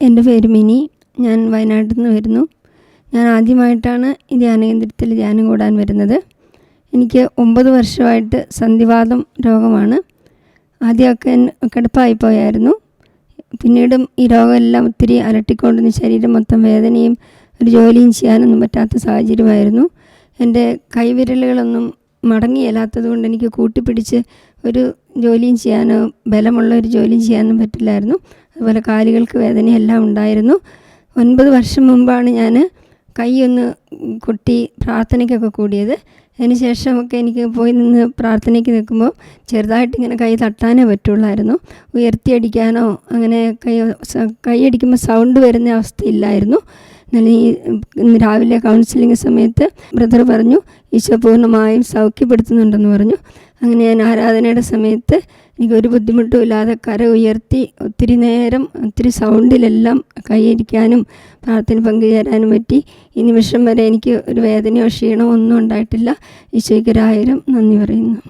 എന്റെ പേര് മിനി. ഞാൻ വയനാട്ടിൽ നിന്ന് വരുന്നു. ഞാൻ ആദ്യമായിട്ടാണ് ഈ ധ്യാനകേന്ദ്രത്തിൽ ധ്യാനം കൂടാൻ വരുന്നത്. എനിക്ക് ഒമ്പത് വർഷമായിട്ട് സന്ധിവാദം രോഗമാണ്. ആദ്യമൊക്കെ കിടപ്പായി പോയായിരുന്നു പിന്നീടും ഈ രോഗമെല്ലാം ഒത്തിരി അലട്ടിക്കൊണ്ടിരുന്ന ശരീരം മൊത്തം വേദനയും ഒരു ജോലിയും ചെയ്യാനൊന്നും പറ്റാത്ത സാഹചര്യമായിരുന്നു. എന്റെ കൈവിരലുകളൊന്നും മടങ്ങിയല്ലാത്തത് കൊണ്ട് എനിക്ക് കൂട്ടിപ്പിടിച്ച് ഒരു ജോലിയും ചെയ്യാനോ ബലമുള്ള ഒരു ജോലിയും ചെയ്യാനും പറ്റില്ലായിരുന്നു. അതുപോലെ കാലുകൾക്ക് വേദനയെല്ലാം ഉണ്ടായിരുന്നു. ഒൻപത് വർഷം മുമ്പാണ് ഞാൻ കൈ ഒന്ന് കൊട്ടി പ്രാർത്ഥനയ്ക്കൊക്കെ കൂടിയത്. അതിന് ശേഷമൊക്കെ എനിക്ക് പോയി നിന്ന് പ്രാർത്ഥനയ്ക്ക് നിൽക്കുമ്പോൾ ചെറുതായിട്ട് ഇങ്ങനെ കൈ തട്ടാനേ പറ്റുള്ളായിരുന്നു. ഉയർത്തിയടിക്കാനോ അങ്ങനെ കൈ കൈയടിക്കുമ്പോൾ സൗണ്ട് വരുന്ന അവസ്ഥയില്ലായിരുന്നു. എന്നാൽ ഈ രാവിലെ കൗൺസിലിംഗ് സമയത്ത് ബ്രദർ പറഞ്ഞു ഈശോ പൂർണമായും സൗഖ്യപ്പെടുത്തുന്നുണ്ടെന്ന് പറഞ്ഞു. അങ്ങനെ ഞാൻ ആരാധനയുടെ സമയത്ത് എനിക്കൊരു ബുദ്ധിമുട്ടും ഇല്ലാതെ കര ഉയർത്തി ഒത്തിരി നേരം ഒത്തിരി സൗണ്ടിലെല്ലാം കൈയിരിക്കാനും പ്രാർത്ഥന പങ്കുചേരാനും പറ്റി. ഈ നിമിഷം വരെ എനിക്ക് ഒരു വേദനയോ ക്ഷീണമോ ഒന്നും ഉണ്ടായിട്ടില്ല. ഈശോയ്ക്ക് ഒരായിരം നന്ദി പറയുന്നു.